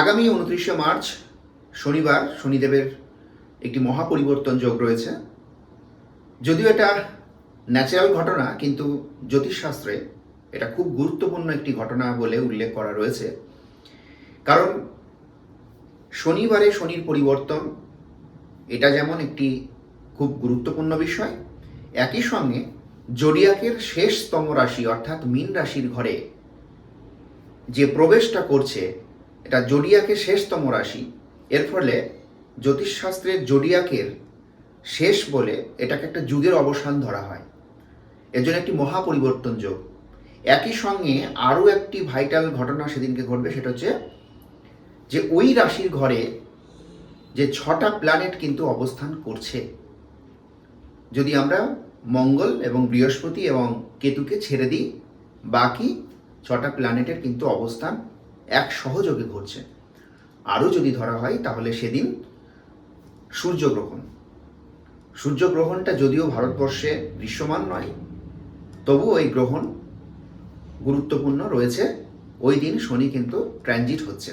আগামী উনত্রিশে মার্চ, শনিবার শনিদেবের একটি মহাপরিবর্তন যোগ রয়েছে। যদিও এটা ন্যাচারাল ঘটনা, কিন্তু জ্যোতিষশাস্ত্রে এটা খুব গুরুত্বপূর্ণ একটি ঘটনা বলে উল্লেখ করা রয়েছে। কারণ শনিবারে শনির পরিবর্তন, এটা যেমন একটি খুব গুরুত্বপূর্ণ বিষয়, একই সঙ্গে জোডিয়াকের শেষতম রাশি অর্থাৎ মীন রাশির ঘরে যে প্রবেশটা করছে এটা জোডিয়াকের শেষতম রাশি। এর ফলে জ্যোতিষশাস্ত্রের জোডিয়াকের শেষ বলে এটাকে একটা যুগের অবসান ধরা হয়। এর জন্য একটি মহাপরিবর্তন যোগ। একই সঙ্গে আরও একটি ভাইটাল ঘটনা সেদিনকে ঘটবে, সেটা হচ্ছে যে ওই রাশির ঘরে যে ছটা প্ল্যানেট কিন্তু অবস্থান করছে। যদি আমরা মঙ্গল এবং বৃহস্পতি এবং কেতুকে ছেড়ে দিই, বাকি ছটা প্ল্যানেটের কিন্তু অবস্থান এক সহযোগে ঘটছে। আরও যদি ধরা হয়, তাহলে সেদিন সূর্যগ্রহণ। সূর্যগ্রহণটা যদিও ভারতবর্ষে দৃশ্যমান নয় তবু এই গ্রহণ গুরুত্বপূর্ণ রয়েছে। ওই দিন শনি কিন্তু ট্রানজিট হচ্ছে।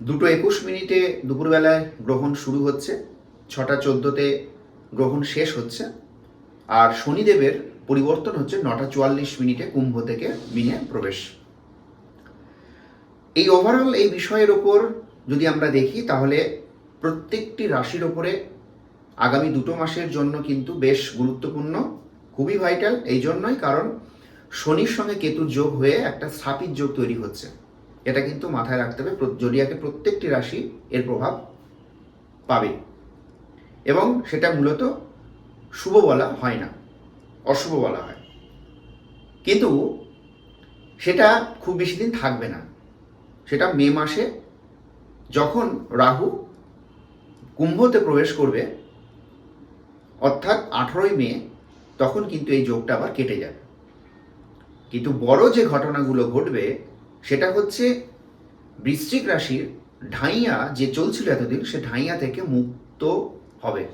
দুটো একুশ মিনিটে দুপুরবেলায় গ্রহণ শুরু হচ্ছে, ছটা চোদ্দোতে গ্রহণ শেষ হচ্ছে, আর শনিদেবের পরিবর্তন হচ্ছে নটা চুয়াল্লিশ মিনিটে কুম্ভ থেকে মিনে প্রবেশ। এই ওভারঅল এই বিষয়ের ওপর যদি আমরা দেখি, তাহলে প্রত্যেকটি রাশির ওপরে আগামী দুটো মাসের জন্য কিন্তু বেশ গুরুত্বপূর্ণ, খুবই ভাইটাল এই জন্যই কারণ শনির সঙ্গে কেতুর যোগ হয়ে একটা স্থাপিত যোগ তৈরি হচ্ছে। এটা কিন্তু মাথায় রাখতে হবে জোডিয়াকে প্রত্যেকটি রাশি এর প্রভাব পাবে। এবং সেটা মূলত শুভ বলা হয় না, অশুভ বলা হয়। কিন্তু সেটা খুব বেশি দিন থাকবে না। সেটা মে মাসে, যখন রাহু কুম্ভতে প্রবেশ করবে, অর্থাৎ আঠারোই মে, তখন কিন্তু এই যোগটা আবার কেটে যাবে। কিন্তু বড় যে ঘটনাগুলো ঘটবে, সেটা হচ্ছে বৃশ্চিক রাশির ঢাইয়া যে চলছিল এতদিন, সে ঢাইয়া থেকে মুক্ত হবে।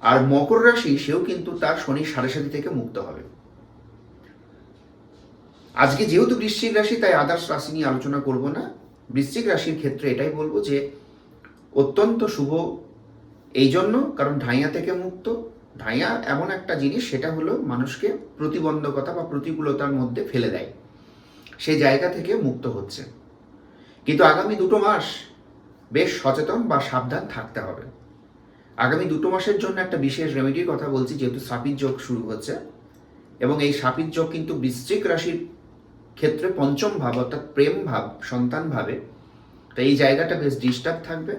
আর মকর রাশি, সেও কিন্তু তার শনি সাড়ে সাথী থেকে মুক্ত হবে। আজকে যেহেতু বৃশ্চিক রাশি, তাই আদার্স রাশি নিয়ে আলোচনা করব না। বৃশ্চিক রাশির ক্ষেত্রে এটাই বলব যে, অত্যন্ত শুভ এই জন্য কারণ ঢাইয়া থেকে মুক্ত। ঢাইয়া এমন একটা জিনিস, সেটা হলো মানুষকে প্রতিবন্ধকতা বা প্রতিকূলতার মধ্যে ফেলে দেয়। সেই জায়গা থেকে মুক্ত হচ্ছে। কিন্তু আগামী দুটো মাস বেশ সচেতন বা সাবধান থাকতে হবে। আগামী দুটো মাসের জন্য একটা বিশেষ রেমেডির কথা বলছি, যেহেতু সাপির যোগ শুরু হচ্ছে। এবং এই সাপির যোগ কিন্তু বৃশ্চিক রাশির ক্ষেত্রে পঞ্চম ভাব অর্থাৎ প্রেম ভাব, সন্তান ভাবে, তো এই জায়গাটা বেশ ডিস্টার্ব থাকবে।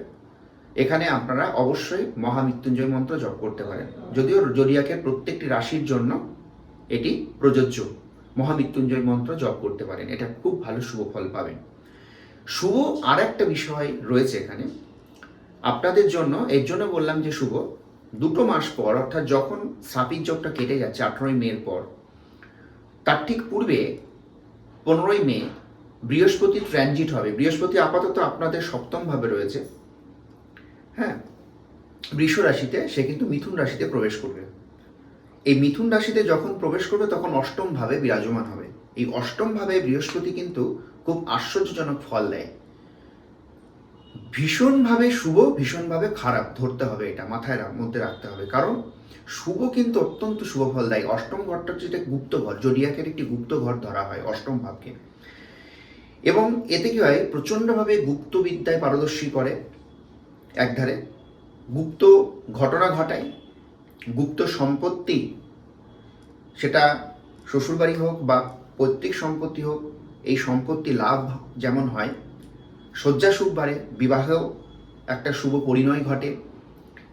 এখানে আপনারা অবশ্যই মহামৃত্যুঞ্জয় মন্ত্র জপ করতে পারেন। যদিও জরিয়াকের প্রত্যেকটি রাশির জন্য এটি প্রযোজ্য। মহামৃত্যুঞ্জয় মন্ত্র জপ করতে পারেন। এটা খুব ভালো শুভ ফল পাবেন। শুভ আর একটা বিষয় রয়েছে এখানে। আপনাদের জন্য, এর জন্য বললাম যে শুভ, দুটো মাস পর, অর্থাৎ যখন সাপিক যোগটা কেটে যাচ্ছে, আঠারোই মের পর, তার ঠিক পূর্বে পনেরোই মে বৃহস্পতি ট্রানজিট হবে। বৃহস্পতি আপাতত আপনাদের সপ্তমভাবে রয়েছে। হ্যাঁ বৃষ রাশিতে সে কিন্তু মিথুন রাশিতে প্রবেশ করবে। এই মিথুন রাশিতে যখন প্রবেশ করবে, তখন অষ্টমভাবে বিরাজমান হবে। এই অষ্টমভাবে বৃহস্পতি কিন্তু খুব আশ্চর্যজনক ফল দেয়। ভীষণভাবে শুভ, ভীষণভাবে খারাপ। ধরতে হবে এটা, মাথায় মধ্যে রাখতে হবে। কারণ শুভ কিন্তু অত্যন্ত শুভ ফল দেয়। অষ্টম ঘরটা হচ্ছে এটা গুপ্ত ঘর, জডিয়াকের একটি গুপ্ত ঘর ধরা হয় অষ্টম ভাবকে। এবং এতে কি হয়? প্রচণ্ডভাবে গুপ্ত বিদ্যায় পারদর্শী করে একধারে। গুপ্ত ঘটনা ঘটায়, গুপ্ত সম্পত্তি, সেটা শ্বশুরবাড়ি হোক বা পৈতৃক সম্পত্তি হোক, এই সম্পত্তি লাভ যেমন হয় শয্যা সুখ বাড়ে, বিবাহেও একটা শুভ পরিণয় ঘটে।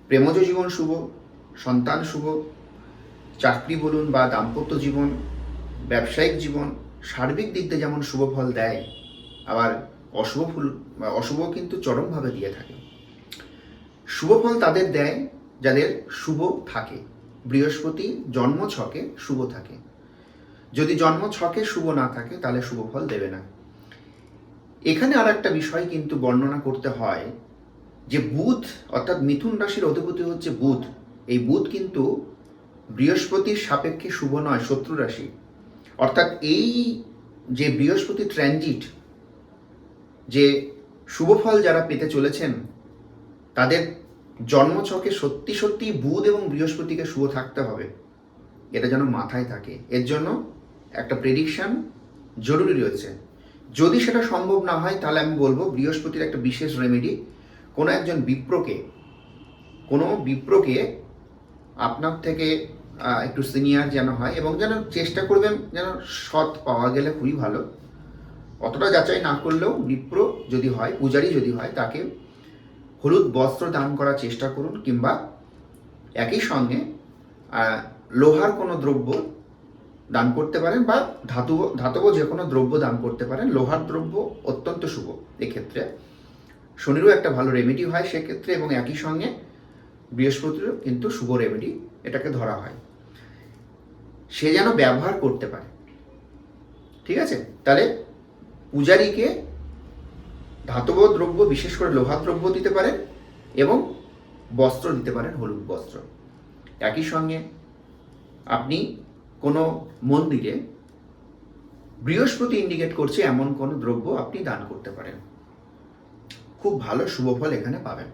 প্রেমজ জীবন শুভ, সন্তান শুভ, চাকরি বলুন বা দাম্পত্য জীবন, ব্যবসায়িক জীবন, সার্বিক দিক দিয়ে যেমন শুভ ফল দেয়, আবার অশুভ ফুল অশুভ কিন্তু চরমভাবে দিয়ে থাকে। শুভ ফল তাদের দেয় যাদের শুভ থাকে। বৃহস্পতি জন্ম ছকে শুভ থাকে। যদি জন্ম ছকে শুভ না থাকে, তাহলে শুভ ফল দেবে না। এখানে আর একটা বিষয় কিন্তু বর্ণনা করতে হয় যে বুধ, অর্থাৎ মিথুন রাশির অধিপতি হচ্ছে বুধ। এই বুধ কিন্তু বৃহস্পতির সাপেক্ষে শুভ নয়, শত্রু রাশি। অর্থাৎ এই যে বৃহস্পতি ট্রানজিট যে শুভফল যারা পেতে চলেছেন, তাদের জন্মছকে সত্যি সত্যি বুধ এবং বৃহস্পতিকে শুভ থাকতে হবে। এটা যেন মাথায় থাকে। এর জন্য একটা প্রেডিকশন জরুরি রয়েছে। যদি সেটা সম্ভব না হয়, তাহলে আমি বলব বৃহস্পতির একটা বিশেষ রেমেডি কোনো একজন বিপ্রকে, কোনো বিপ্রকে আপনার থেকে একটু সিনিয়র যেন হয় এবং যেন চেষ্টা করবেন যেন সৎ পাওয়া গেলে খুবই ভালো। অতটা যাচাই না করলেও বিপ্র যদি হয়, পূজারি যদি হয়, তাকে হলুদ বস্ত্র দান করার চেষ্টা করুন কিংবা একই সঙ্গে লোহার কোনো দ্রব্য দান করতে পারেন বা ধাতু, ধাতব যে কোনো দ্রব্য দান করতে পারেন, লোহার দ্রব্য অত্যন্ত শুভ এক্ষেত্রে। শনিরও একটা ভালো রেমেডি হয় সেক্ষেত্রে এবং একই সঙ্গে বৃহস্পতিরও কিন্তু শুভ রেমেডি এটাকে ধরা হয়। সে যেন ব্যবহার করতে পারে। ঠিক আছে? তাহলে পূজারীকে ধাতব দ্রব্য, বিশেষ করে লোহা দ্রব্য দিতে পারেন এবং বস্ত্র দিতে পারেন, হলুদ বস্ত্র। একই সঙ্গে আপনি কোনো মন্দিরে বৃহস্পতি ইন্ডিকেট করছে এমন কোনো দ্রব্য আপনি দান করতে পারেন। খুব ভালো শুভ ফল এখানে পাবেন।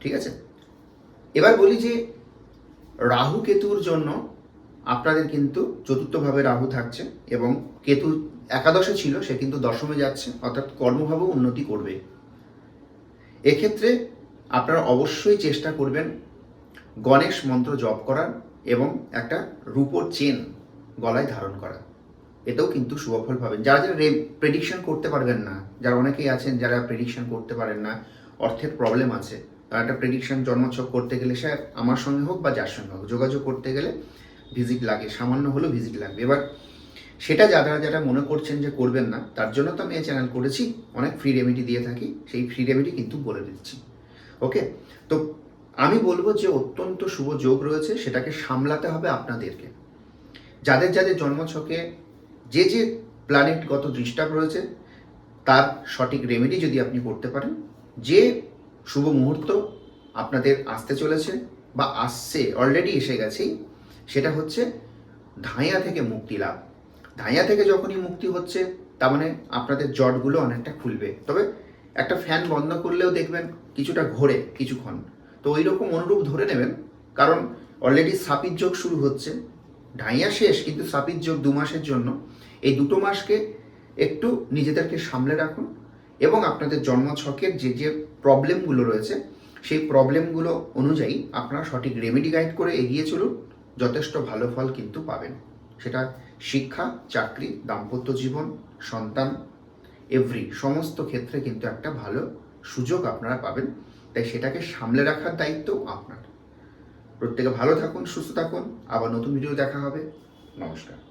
ঠিক আছে? এবার বলি যে রাহু কেতুর জন্য আপনাদের কিন্তু চতুর্থভাবে রাহু থাকছে এবং কেতু একাদশে ছিল, সে কিন্তু দশমে যাচ্ছে, অর্থাৎ কর্মভাবেও উন্নতি করবে। এক্ষেত্রে আপনারা অবশ্যই চেষ্টা করবেন গণেশ মন্ত্র জপ করার। এবং একটা রূপোর চেন গলায় ধারণ করা। এতেও কিন্তু শুভফল পাবেন। যারা যারা প্রেডিকশন করতে পারবেন না, যারা অনেকেই আছেন যারা প্রেডিকশন করতে পারেন না, অর্থের প্রবলেম আছে, তারা একটা প্রেডিকশন জন্মছক করতে গেলে সে আমার সঙ্গে হোক বা যার সঙ্গে হোক, যোগাযোগ করতে গেলে ভিজিট লাগে, সামান্য হলেও ভিজিট লাগবে। এবার সেটা যারা যারা মনে করছেন যে করবেন না, তার জন্য তো আমি এই চ্যানেল করেছি, অনেক ফ্রি রেমেডি দিয়ে থাকি, সেই ফ্রি রেমেডি কিন্তু বলে দিচ্ছি। ওকে তো আমি বলব যে অত্যন্ত শুভ যোগ রয়েছে, সেটাকে সামলাতে হবে আপনাদেরকে। যাদের যাদের জন্মছকে যে যে প্ল্যানেটগত ডিস্টার্ব রয়েছে, তার সঠিক রেমেডি যদি আপনি করতে পারেন, যে শুভ মুহূর্ত আপনাদের আসতে চলেছে বা আসছে অলরেডি এসে গেছেই, সেটা হচ্ছে ধাঁয়া থেকে মুক্তি লাভ। ধাঁয়া থেকে যখনই মুক্তি হচ্ছে, তার মানে আপনাদের জটগুলো অনেকটা খুলবে। তবে একটা ফ্যান বন্ধ করলেও দেখবেন কিছুটা ঘোরে কিছুক্ষণ। তো ওই রকম অনুরূপ ধরে নেবেন, কারণ অলরেডি সাপির যোগ শুরু হচ্ছে, ঢাইয়া শেষ, কিন্তু সাপির যোগ দু মাসের জন্য। এই দুটো মাসকে একটু নিজেদেরকে সামলে রাখুন এবং আপনাদের জন্ম ছকের যে যে প্রবলেমগুলো রয়েছে, সেই প্রবলেমগুলো অনুযায়ী আপনারা সঠিক রেমেডি গাইড করে এগিয়ে চলুন, যথেষ্ট ভালো ফল কিন্তু পাবেন। সেটা শিক্ষা, চাকরি, দাম্পত্য জীবন, সন্তান এভরি সমস্ত ক্ষেত্রে কিন্তু একটা ভালো সুযোগ আপনারা পাবেন। তাই সেটাকে সামলে রাখার দায়িত্ব আপনার। প্রত্যেকে ভালো থাকুন, সুস্থ থাকুন। আবার নতুন ভিডিও দেখা হবে। নমস্কার।